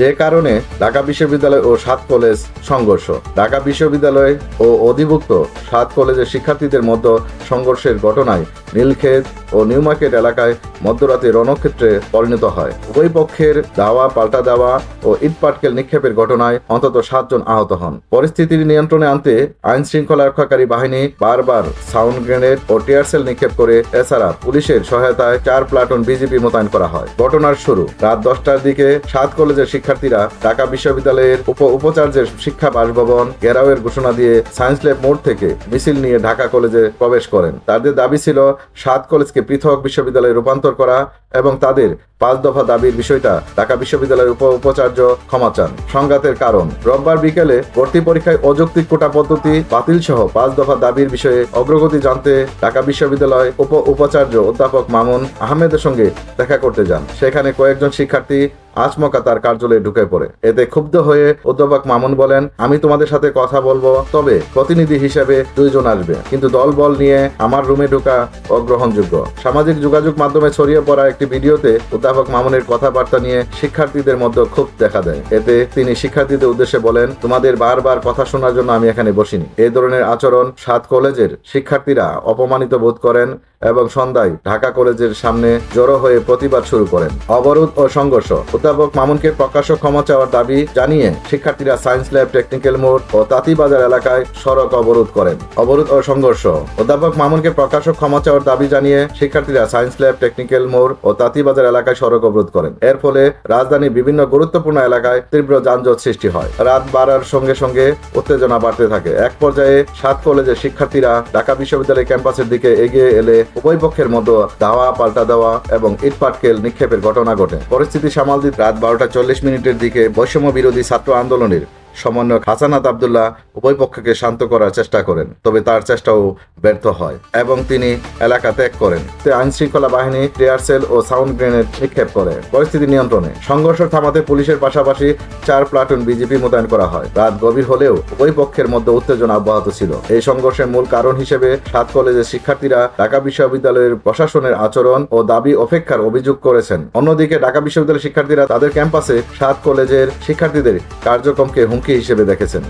যে কারণে ঢাকা বিশ্ববিদ্যালয় ও সাত কলেজ সংঘর্ষ। ঢাকা বিশ্ববিদ্যালয় ও অধিভুক্ত সাত কলেজের শিক্ষার্থীদের মধ্যে সংঘর্ষের ঘটনায় নীলক্ষেত ও নিউ মার্কেট এলাকায় মধ্যরাতে রণক্ষেত্রে পরিণত হয়। উভয় পক্ষের দাওয়া, পাল্টা দেওয়া ও ইটপাটকেল নিক্ষেপের ঘটনায় অন্তত সাতজন আহত হন। পরিস্থিতির নিয়ন্ত্রণে আনতে আইন শৃঙ্খলা রক্ষাকারী বাহিনী বারবার সাউন্ড গ্রেনেড ও টিয়ারসেল নিক্ষেপ করে এছাড়া পুলিশের সহায়তায় চার প্লাটুন বিজিবি মোতায়েন করা হয়। ঘটনার শুরু রাত দশটার দিকে সাত কলেজের শিক্ষার্থীরা ঢাকা বিশ্ববিদ্যালয়ের উপ উপাচার্যের শিক্ষা বাসভবন ঘেরাওয়ের ঘোষণা দিয়ে সায়েন্স ল্যাব মোড় থেকে মিছিল নিয়ে ঢাকা কলেজে প্রবেশ করেন। তাদের দাবি ছিল সাত কলেজকে পৃথক বিশ্ববিদ্যালয়ে রূপান্তর করা এবং তাদের পাঁচ দফা দাবির বিষয়টা ঢাকা বিশ্ববিদ্যালয়ের উপ উপাচার্য ক্ষমা চান। সংঘাতের কারণ। রোববার বিকেলে ভর্তি পরীক্ষায় অযৌক্তিক কোটা পদ্ধতি বাতিল সহ পাঁচ দফা দাবির বিষয়ে অগ্রগতি জানতে ঢাকা বিশ্ববিদ্যালয় উপ উপাচার্য অধ্যাপক মামুন আহমেদের সঙ্গে দেখা করতে যান। সেখানে কয়েকজন শিক্ষার্থী আচমকা তার কার্যালয়ে ঢুকে পড়ে। এতে ক্ষুব্ধ হয়ে অধ্যাপক মামুন বলেন, আমি তোমাদের সাথে কথা বলব, তবে প্রতিনিধি হিসেবে দুইজন আসবে। কিন্তু দল বল নিয়ে আমার রুমে ঢোকা অগ্রহণযোগ্য। সামাজিক যোগাযোগ মাধ্যমে ছড়িয়ে পড়া একটি ভিডিওতে অধ্যাপক মামুনের কথাবার্তা নিয়ে শিক্ষার্থীদের মধ্যে ক্ষোভ দেখা দেয়। এতে তিনি শিক্ষার্থীদের উদ্দেশ্যে বলেন, তোমাদের বারবার কথা শোনার জন্য আমি এখানে বসিনি। এই ধরনের আচরণ সাত কলেজের শিক্ষার্থীরা অপমানিত বোধ করেন। এবং সন্ধ্যায় ঢাকা কলেজের সামনে জড়ো হয়ে প্রতিবাদ শুরু করেন। অবরোধ ও সংঘর্ষ। অধ্যাপক মামুনকে প্রকাশ্য ক্ষমা চাওয়ার দাবি জানিয়ে শিক্ষার্থীরা সায়েন্স ল্যাব টেকনিক্যাল মোড় ও তাঁতিবাজার এলাকায় সড়ক অবরোধ করেন। অবরোধ ও সংঘর্ষ। অধ্যাপক মামুনকে প্রকাশ্য ক্ষমা চাওয়ার দাবি জানিয়ে শিক্ষার্থীরা সায়েন্স ল্যাব টেকনিক্যাল মোড় ও তাঁতিবাজার এলাকায় সড়ক অবরোধ করেন। এর ফলে রাজধানীর বিভিন্ন গুরুত্বপূর্ণ এলাকায় তীব্র যানজট সৃষ্টি হয়। রাত বাড়ার সঙ্গে সঙ্গে উত্তেজনা বাড়তে থাকে। এক পর্যায়ে সাত কলেজের শিক্ষার্থীরা ঢাকা বিশ্ববিদ্যালয় ক্যাম্পাসের দিকে এগিয়ে এলে উভয় পক্ষের মধ্যে ধাওয়া, পাল্টা দেওয়া এবং ইটপাটকেল নিক্ষেপের ঘটনা ঘটে। পরিস্থিতি সামাল দিতে রাত বারোটা চল্লিশ মিনিটের দিকে বৈষম্য বিরোধী ছাত্র আন্দোলনের সমন্বয়ক হাসানাত আবদুল্লাহ উভয় পক্ষকে শান্ত করার চেষ্টা করেন, তবে তার চেষ্টাও ব্যর্থ হয় এবং তিনি এলাকা ত্যাগ করেন। তে আইন শৃঙ্খলা বাহিনী টিয়ার সেল ও সাউন্ড গ্রেনেড নিক্ষেপ করে। পরিস্থিতি নিয়ন্ত্রণে। সংঘর্ষ থামাতে পুলিশের পাশাপাশি চার প্লাটুন বিজেপি মোতায়েন করা হয়। রাত গভীর হলেও উভয় পক্ষের মধ্যে উত্তেজনা অব্যাহত ছিল। এই সংঘর্ষের মূল কারণ হিসেবে সাত কলেজের শিক্ষার্থীরা ঢাকা বিশ্ববিদ্যালয়ের প্রশাসনের আচরণ ও দাবি অপেক্ষার অভিযোগ করেছেন। অন্যদিকে ঢাকা বিশ্ববিদ্যালয়ের শিক্ষার্থীরা তাদের ক্যাম্পাসে সাত কলেজের শিক্ষার্থীদের কার্যক্রমকে হুমকি হিসেবে দেখেছেন।